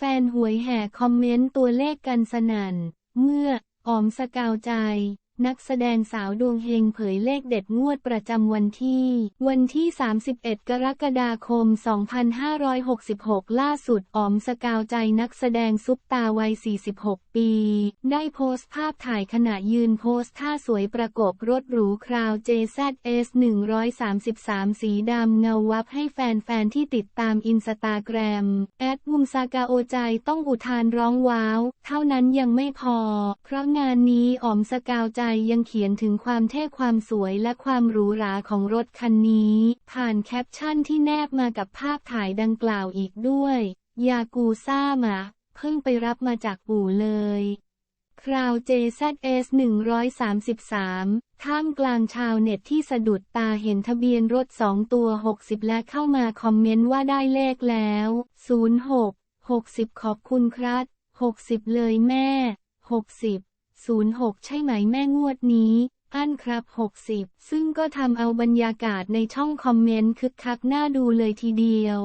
แฟนหวยแห่คอมเมนต์ตัวเลขกันสนั่น เมื่ออ๋อมสกาวใจ นักแสดงสาวดวงเฮงเผยเลขเด็ดงวดประจำวันที่ วันที่ 31 กรกฎาคม 2566 ล่าสุดอ๋อมสกาวใจนักแสดงซุปตาวัย 46 ปี ได้โพสต์ภาพถ่ายขณะยืนโพสท่าสวยประกบรถหรูคราว JZS 133 สีดำเงาวับให้แฟน ๆ ที่ติดตามอินสตาแกรม แอดมุมซากาโอใจต้องอุทานร้องว้าว เท่านั้นยังไม่พอ เพราะงานนี้อ๋อมสกาวใจยังเขียนถึงความเท่ความสวยและความหรูหราของรถคันนี้ ผ่านแคปชั่นที่แนบมากับภาพถ่ายดังกล่าวอีกด้วย ยากูซ่ามะเพิ่งไปรับมาจากปู่เลยคราว JZS 133 ท่ามกลางชาวเน็ตที่สะดุดตาเห็นทะเบียนรถ 2 ตัว 60 และเข้ามาคอมเมนต์ว่าได้เลขแล้ว 06 60 ขอบคุณครับ 60 เลยแม่ 60 06 ใช่ไหมแม่งวดนี้ อั้นครับ 60 ซึ่งก็ทำเอาบรรยากาศในช่องคอมเมนต์คึกคักน่าดูเลยทีเดียว